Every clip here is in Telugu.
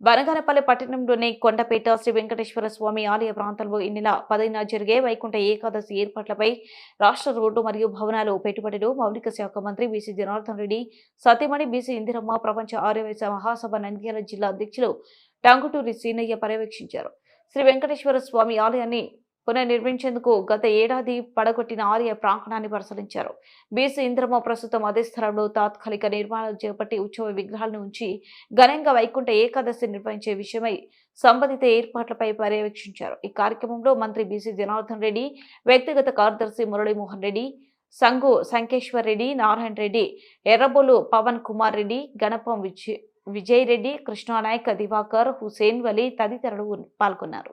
వనగానపల్లి పట్టణంలోని కొండపేట శ్రీ వెంకటేశ్వర స్వామి ఆలయ ప్రాంతంలో ఈ నెల పదిన జరిగే వైకుంఠ ఏకాదశి ఏర్పాట్లపై రాష్ట్ర రోడ్డు మరియు భవనాలు పెట్టుబడులు మౌలిక శాఖ మంత్రి బీసీ జనార్దన్ రెడ్డి సతీమణి బీసీ ఇందిరమ్మ ప్రపంచ ఆర్యవేశ మహాసభ నంద్యాల జిల్లా అధ్యక్షులు టంగుటూరి సీనయ్య పర్యవేక్షించారు. శ్రీ వెంకటేశ్వర స్వామి ఆలయాన్ని పునర్నిర్మించేందుకు గత ఏడాది పడగొట్టిన ఆలయ ప్రాంగణాన్ని పరిశీలించారు. బీసీ ఇంద్రమ ప్రస్తుతం అదే స్థలంలో తాత్కాలిక నిర్మాణాలు చేపట్టి ఉత్సవ విగ్రహాలను ఉంచి ఘనంగా వైకుంఠ ఏకాదశి నిర్వహించే విషయమై సంబంధిత ఏర్పాట్లపై పర్యవేక్షించారు. ఈ కార్యక్రమంలో మంత్రి బీసీ జనార్దన్ రెడ్డి వ్యక్తిగత కార్యదర్శి మురళీమోహన్ రెడ్డి సంఘు సంకేశ్వర్ రెడ్డి నారాయణ రెడ్డి ఎర్రబోలు పవన్ కుమార్ రెడ్డి గణపం విజయ్ విజయ్ రెడ్డి కృష్ణానాయక్ దివాకర్ హుసేన్ వలీ తదితరులు పాల్గొన్నారు.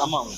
ஆமாம்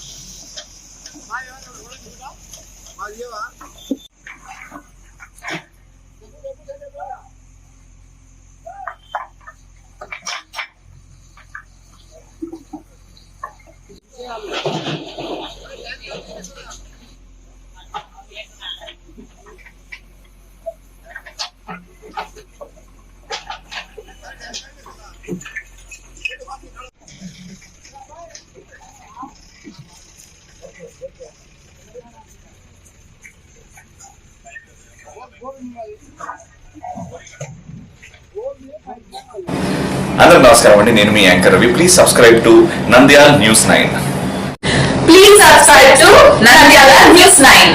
అందరూ నమస్కారం అండి. నేను మీ anchor Ravi. Please subscribe to Nandyal news nine please subscribe to Nandyala news nine